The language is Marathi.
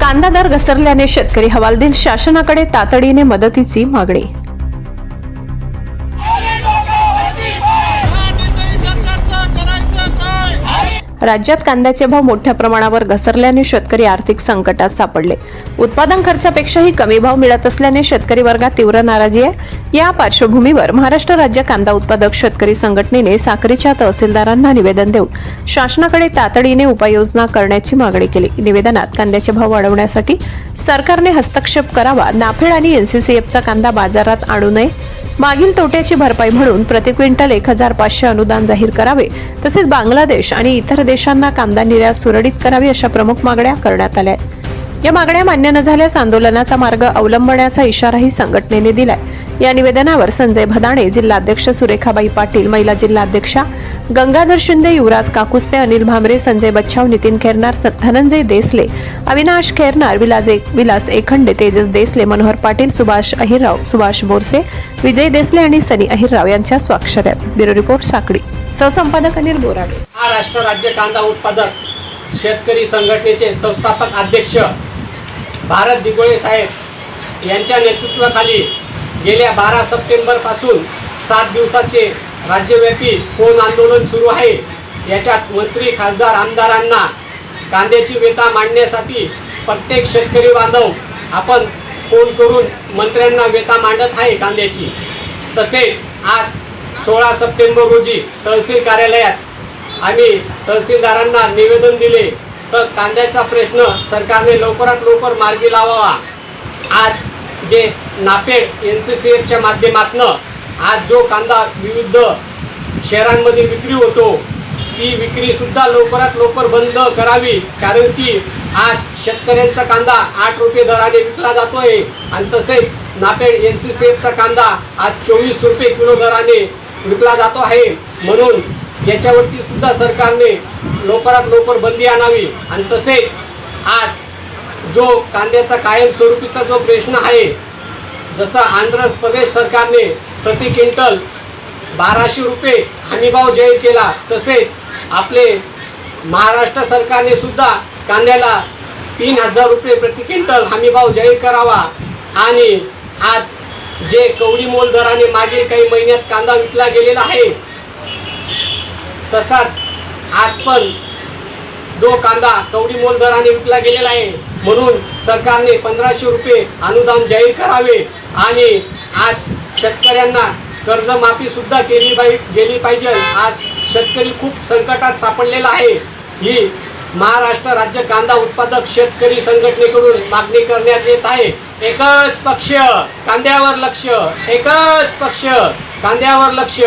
कांदा दर घसरल्याने शेतकरी हवालदिल शासनाकडे तातडीने मदतीची मागणी राज्यात कांद्याचे भाव मोठ्या प्रमाणावर घसरल्याने शेतकरी आर्थिक संकटात सापडले. उत्पादन खर्चापेक्षाही कमी भाव मिळत असल्याने शेतकरी वर्गात तीव्र नाराजी आहे. या पार्श्वभूमीवर महाराष्ट्र राज्य कांदा उत्पादक शेतकरी संघटनेने साखरीच्या तहसीलदारांना निवेदन देऊन शासनाकडे तातडीने उपाययोजना करण्याची मागणी केली. निवेदनात कांद्याचे भाव वाढवण्यासाठी सरकारने हस्तक्षेप करावा नाफेड आणि एनसीसीएफचा कांदा बाजारात आणू नये मागील तोट्याची भरपाई म्हणून प्रति क्विंटल एक हजार पाचशे अनुदान जाहीर करावे तसेच बांगलादेश आणि इतर देशांना कांदा निर्यात सुरळीत करावी अशा प्रमुख मागण्या करण्यात आल्या आहेत. या मागण्या मान्य न झाल्यास आंदोलनाचा मार्ग अवलंबण्याचा इशाराही संघटनेने दिलाय या निवेदनावर संजय भदाणे जिल्हाध्यक्ष सुरेखाबाई पाटील महिला जिल्हाध्यक्षा गंगाधर शिंदे युवराज काकुस्ते अनिल भामरे संजय बच्छाव नितीन खेरनार धनंजय देसले अविनाश खेरनार विलास एक विलास एखंडे तेजस देसले मनोहर पाटील सुभाष अहिरराव सुभाष बोरसे विजय देसले आणि सनी अहिरराव यांच्या स्वाक्षऱ्या. ब्युरो रिपोर्ट साकडी सहसंपादक अनिल बोराडे. महाराष्ट्र राज्य कांदा उत्पादक शेतकरी संघटनेचे संस्थापक अध्यक्ष भारत दिगोळे साहेब यांच्या नेतृत्वाखाली गेल्या बारा सप्टेंबरपासून सात दिवसाचे राज्यव्यापी फोन आंदोलन सुरू आहे याच्यात मंत्री खासदार आमदारांना कांद्याची वेता मांडण्यासाठी प्रत्येक शेतकरी बांधव आपण फोन करून मंत्र्यांना वेता मांडत आहे कांद्याची. तसेच आज सोळा सप्टेंबर रोजी तहसील कार्यालयात आम्ही तहसीलदारांना निवेदन दिले तर कांद्याचा प्रश्न सरकारने लवकरात लवकर मार्गी लावावा. आज जे नापेड एन सी सी एफच्या माध्यमातनं आज जो कांदा विविध शहरांमध्ये विक्री होतो ती विक्रीसुद्धा लवकरात लवकर बंद करावी कारण की आज शेतकऱ्यांचा कांदा आठ रुपये दराने विकला जातो आहे आणि तसेच नापेड एन सी सी एफचा कांदा आज चोवीस रुपये किलो दराने विकला जातो आहे. म्हणून याच्यावरती सुद्धा सरकारने लवकरात लवकर बंदी आणावी आणि तसेच आज जो कांद्याचा कायमस्वरूपीचा जो प्रश्न आहे जसं आंध्र प्रदेश सरकारने प्रति क्विंटल बाराशे रुपये हमीभाव जाहीर केला तसेच आपले महाराष्ट्र सरकारने सुद्धा कांद्याला तीन हजार रुपये प्रति क्विंटल हमीभाव जाहीर करावा. आणि आज जे कवडी मोल दराने मागील काही महिन्यात कांदा विकला गेलेला आहे तसाच आज पण जो कांदा कवडी मोल दराने विकला गेलेला आहे म्हणून सरकारने पंधराशे रुपये अनुदान जाहीर करावे. आणि आज शेतकऱ्यांना कर्जमाफी सुद्धा केली पाहि गेली पाहिजे. आज शेतकरी खूप संकटात सापडलेला आहे. ही महाराष्ट्र राज्य कांदा उत्पादक शेतकरी संघटनेकडून मागणी करण्यात येत आहे. एकच पक्ष कांद्यावर लक्ष. एकच पक्ष कांद्यावर लक्ष.